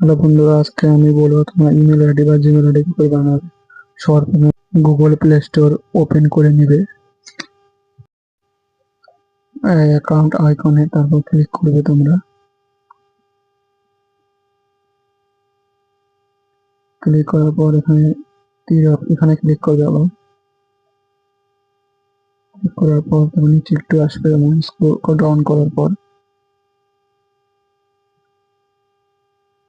Hello বন্ধুরা, আজকে আমি বলব তোমার ইমেল আইডি বা জিমেল আইডি কীভাবে বানাবে। সবার প্রথমে গুগল প্লে স্টোর ওপেন করে নিবে। অ্যাকাউন্ট আইকনে তারপর ক্লিক করবে তোমরা। ক্লিক করার পর এখানে তীর এখানে ক্লিক করবে আবার। ক্লিক করার পর তোমার নিচে একটু আসবে ডাউন করার পর।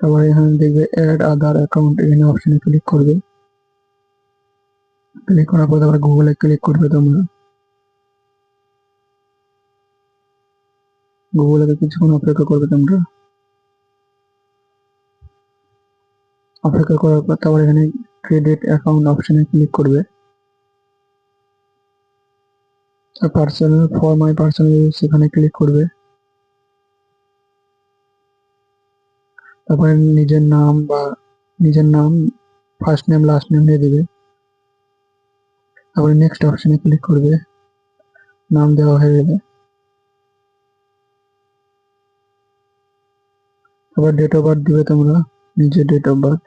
তারপরে এখানে দেখবে অ্যাড আধার অ্যাকাউন্ট এখানে অপশনে ক্লিক করবে। ক্লিক করার পর তারপরে গুগলে ক্লিক করবে তোমরা। গুগলে কিছুক্ষণ অপেক্ষা করবে তোমরা। অপেক্ষা করার পর তারপর এখানে ক্রেডিট অ্যাকাউন্ট অপশনে ক্লিক করবে। পার্সোনাল ফর মাই পার্সোনাল এখানে ক্লিক করবে। তারপরে নিজের নাম বা নিজের নাম ফার্স্ট নেম লাস্ট নেম দিয়ে দিবে। তারপরে নেক্সট অপশনে ক্লিক করবে। নাম দেওয়া হয়ে গেলে। তারপর ডেট অফ বার্থ দিবে তোমরা, নিজের ডেট অফ বার্থ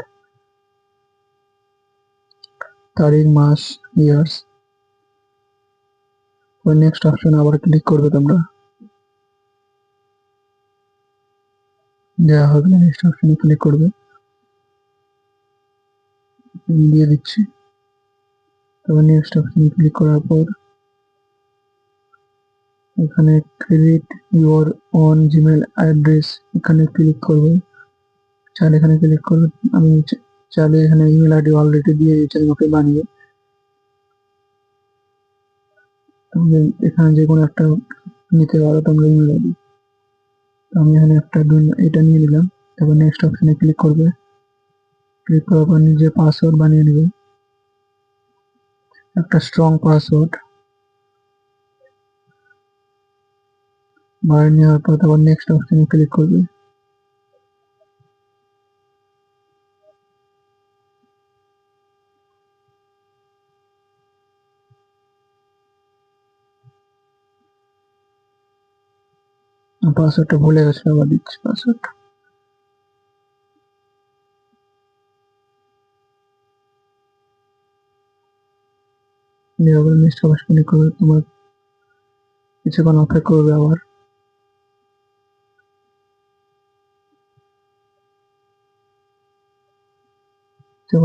তারিখ, মাস ইয়ার্স নেক্সট অপশনে আবার ক্লিক করবে তোমরা। দেওয়া হবে নেক্সট অপশনে ক্লিক করবে। দিয়ে দিচ্ছি। তারপর নেক্সট অপশনে ক্লিক করার পর এখানে credit your on Gmail address এখানে ক্লিক করবে। চাইলে এখানে ক্লিক করবে। আমি চাইলে এখানে ইমেল আইডি অলরেডি দিয়ে দিয়েছি তোমাকে বানিয়ে। এখানে যে কোনো একটা নিতে পারো তোমরা ইমেল আইডি আমি এখানে একটা এটা নিয়ে নিলাম। তারপর নেক্সট অপশানে ক্লিক করবে। ক্লিক করার পর নিজে পাসওয়ার্ড বানিয়ে নেবে। একটা স্ট্রং পাসওয়ার্ড বানিয়ে নেওয়ার পর তারপর নেক্সট অপশানে ক্লিক করবে। পাসওয়ার্ডটা ভুলে গেছে আবার দিচ্ছি পাসওয়ার্ড করবে, তোমার কিছুক্ষণ অপেক্ষা করবে আবার।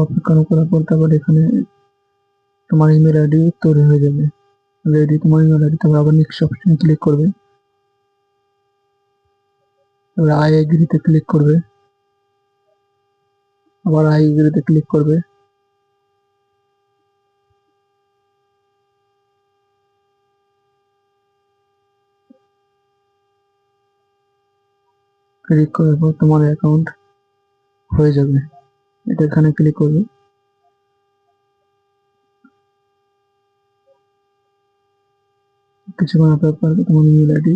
অপেক্ষা করার পর তারপর এখানে তোমার ইমেল আইডি তৈরি হয়ে যাবে। রেডি তোমার ইমেল আইডি তারপর আবার নেক্সট অপশনে ক্লিক করবে। তারপর আই এগ্রিতে ক্লিক করবে। আবার আই এগ্রিতে ক্লিক করবে। ক্লিক করার পর তোমার অ্যাকাউন্ট হয়ে যাবে। এটা এখানে ক্লিক করবে। কিছুক্ষণ করবে তোমার ইমেল আইডি